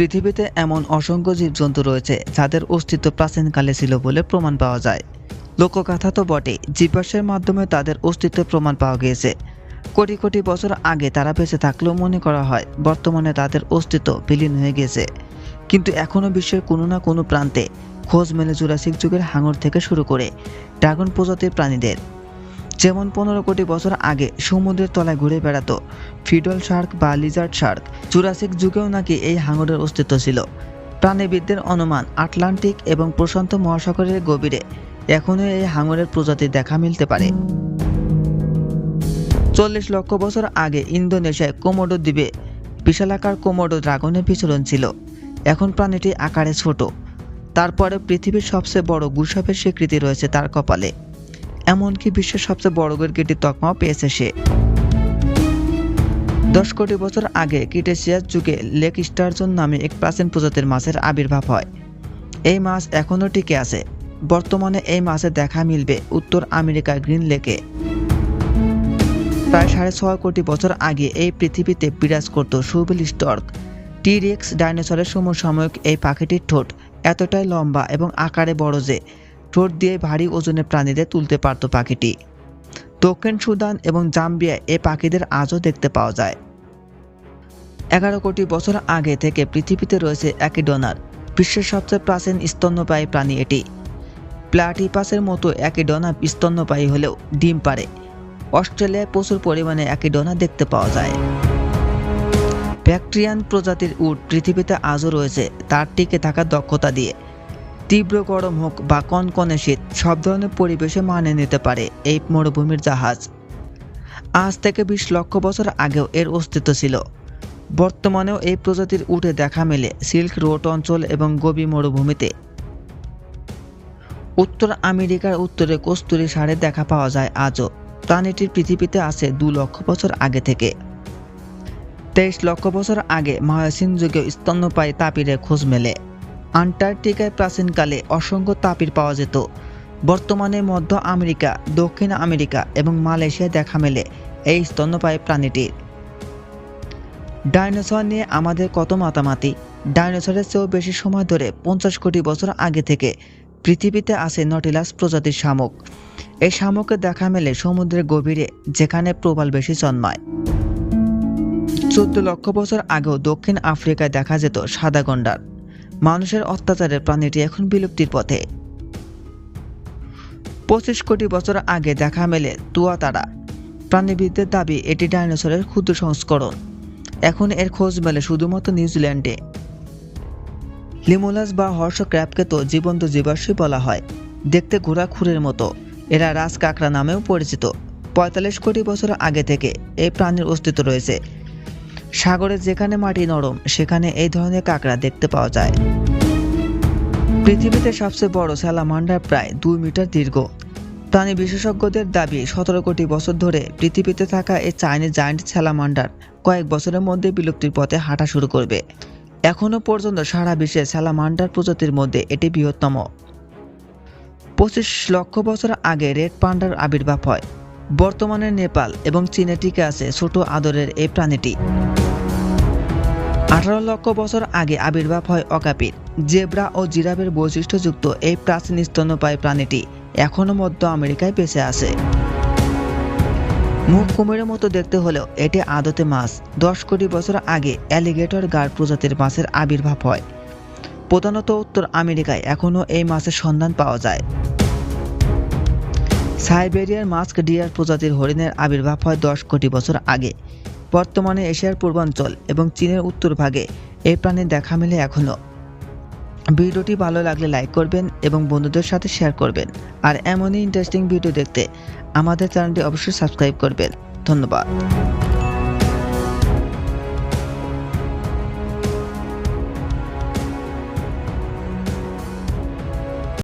পৃথিবীতে এমন অসংখ্য জীবজন্তু রয়েছে যাদের অস্তিত্ব প্রাচীনকালে ছিল বলে প্রমাণ পাওয়া যায়। লোকগাথা তো বটে জীবাশ্মের মাধ্যমে তাদের অস্তিত্বের প্রমাণ পাওয়া গিয়েছে। কোটি কোটি বছর আগে তারা বেঁচে থাকলেও মনে করা হয়, বর্তমানে তাদের অস্তিত্ব বিলীন হয়ে গেছে কিন্তু এখনও বিশ্বের কোনো না কোনো প্রান্তে খোঁজ মেলে জুরাসিক যুগের হাঙর থেকে শুরু করে ড্রাগন প্রজাতির প্রাণীদের। যেমন পনেরো কোটি বছর আগে সমুদ্রের তলায় ঘুরে বেড়াতো। ফিডল শার্ক বা লিজার্ড শার্ক, জুরাসিক যুগেও নাকি এই হাঙরের অস্তিত্ব ছিল। প্রাণীবিদদের অনুমান আটলান্টিক এবং প্রশান্ত মহাসাগরের গভীরে এখনও এই হাঙরের প্রজাতি দেখা মিলতে পারে। চল্লিশ লক্ষ বছর আগে ইন্দোনেশিয়ায় কোমোডো দ্বীপে বিশালাকার কোমোডো ড্রাগনের বিচরণ ছিল। এখন প্রাণীটি আকারে ছোট। তারপরে পৃথিবীর সবচেয়ে বড় গুসাপের স্বীকৃতি রয়েছে তার কপালে। এমনকি বিশ্বের সবচেয়ে বড় গিরগিটির তকমাও পেয়েছে সে দশ কোটি বছর আগে কিটেসিয়াস যুগে লেক স্টারজন নামে এক প্রাচীন প্রজাতির মাছের আবির্ভাব হয়। এই মাছ এখনও টিকে আছে। বর্তমানে এই মাছের দেখা মিলবে উত্তর আমেরিকার গ্রিন লেকে। প্রায় সাড়ে ছয় কোটি বছর আগে এই পৃথিবীতে বিরাজ করত সুবিল স্টর্ক। টিরিক্স ডাইনোসরের সমসাময়িক এই পাখিটির ঠোঁট এতটাই লম্বা এবং আকারে বড় যে ঠোঁট দিয়ে ভারী ওজনের প্রাণীদের তুলতে পারত পাখিটি। দক্ষিণ সুদান এবং জাম্বিয়ায় এ পাখিদের আজও দেখতে পাওয়া যায়। এগারো কোটি বছর আগে থেকে পৃথিবীতে রয়েছে অ্যাকিডোনার, বিশ্বের সবচেয়ে প্রাচীন স্তন্যপায়ী প্রাণী এটি। প্লাটিপাসের মতো একই অ্যাকিডোনা স্তন্যপায়ী হলেও ডিম পারে অস্ট্রেলিয়ায় প্রচুর পরিমাণে একই অ্যাকিডোনা দেখতে পাওয়া যায়। ব্যাকট্রিয়ান প্রজাতির উট পৃথিবীতে আজও রয়েছে, তার টিকে থাকার দক্ষতা দিয়ে। তীব্র গরম হোক বা কনকনে শীত, সব ধরনের পরিবেশে মানিয়ে নিতে পারে এই মরুভূমির জাহাজ। আজ থেকে বিশ লক্ষ বছর আগেও এর অস্তিত্ব ছিল। বর্তমানেও এই প্রজাতির উঠে দেখা মেলে সিল্ক রোড অঞ্চল এবং গবি মরুভূমিতে। উত্তর আমেরিকার উত্তরে কস্তুরি সারে দেখা পাওয়া যায় আজও। প্রাণীটির পৃথিবীতে আছে দু লক্ষ বছর আগে থেকে। তেইশ লক্ষ বছর আগে মহাসিন যুগে স্তন্যপায়ী তাপিরের খোঁজ মেলে। আন্টার্কটিকায় প্রাচীনকালে অসংখ্য তাপির পাওয়া যেত। বর্তমানে মধ্য আমেরিকা, দক্ষিণ আমেরিকা এবং মালয়েশিয়ায় দেখা মেলে এই স্তন্যপায়ী প্রাণীটির। ডাইনোসর নিয়ে আমাদের কত মাতামাতি? ডাইনোসরের চেয়েও বেশি সময় ধরে পঞ্চাশ কোটি বছর আগে থেকে পৃথিবীতে আছে নটিলাস প্রজাতির শামুক। এই শামুকের দেখা মেলে সমুদ্রের গভীরে, যেখানে প্রবাল বেশি জন্মায়। চোদ্দ লক্ষ বছর আগেও দক্ষিণ আফ্রিকায় দেখা যেত সাদা গন্ডার। মানুষের অত্যাচারে প্রাণীটি এখন বিলুপ্তির পথে। পঁচিশ কোটি বছর আগে দেখা মেলে তুয়াতারা। প্রাণীবিদদের দাবি, এটি ডাইনোসরের ক্ষুদ্র সংস্করণ। এখন এর খোঁজ মেলে শুধুমাত্র নিউজিল্যান্ডে। লিমোলাস বা হর্ষ ক্র্যাপকে তো জীবন্ত জীবাশ্মী বলা হয়। দেখতে ঘোড়া খুরের মতো। এরা রাজ কাঁকড়া নামেও পরিচিত। পঁয়তাল্লিশ কোটি বছর আগে থেকে এই প্রাণীর অস্তিত্ব রয়েছে। সাগরে যেখানে মাটি নরম, সেখানে এই ধরনের কাঁকড়া দেখতে পাওয়া যায়। পৃথিবীতে সবচেয়ে বড় স্যালামান্ডার প্রায় দুই মিটার দীর্ঘ। প্রাণী বিশেষজ্ঞদের দাবি, সতেরো কোটি বছর ধরে পৃথিবীতে থাকা এই চাইনিজ জায়ান্ট স্যালামান্ডার কয়েক বছরের মধ্যে বিলুপ্তির পথে হাঁটা শুরু করবে। এখনও পর্যন্ত সারা বিশ্বে স্যালামান্ডার প্রজাতির মধ্যে এটি বৃহত্তম। পঁচিশ লক্ষ বছর আগে রেড পান্ডার আবির্ভাব হয়। বর্তমানে নেপাল এবং চীনে টিকে আছে ছোট আদরের এই প্রাণীটি। আঠারো লক্ষ বছর আগে আবির্ভাব হয় অকাপির, জেব্রা ও জিরাফের বৈশিষ্ট্যযুক্ত এই প্রাচীন স্তন্যপায়ী প্রাণীটি এখনও মধ্য আমেরিকায় বেঁচে আছে। মুখ কুমিরের মতো দেখতে হলেও এটি আদতে মাছ। দশ কোটি বছর আগে অ্যালিগেটর গার্ড প্রজাতির মাছের আবির্ভাব হয়। প্রধানত উত্তর আমেরিকায় এখনও এই মাছের সন্ধান পাওয়া যায়। সাইবেরিয়ার মাস্ক ডিয়ার প্রজাতির হরিণের আবির্ভাব হয় দশ কোটি বছর আগে। বর্তমানে এশিয়ার পূর্বাঞ্চল এবং চীনের উত্তর ভাগে এই প্রাণীর দেখা মেলে এখনও। ভিডিওটি ভালো লাগলে লাইক করবেন এবং বন্ধুদের সাথে শেয়ার করবেন। আর এমনই ইন্টারেস্টিং ভিডিও দেখতে আমাদের চ্যানেলটি অবশ্যই সাবস্ক্রাইব করবেন। ধন্যবাদ।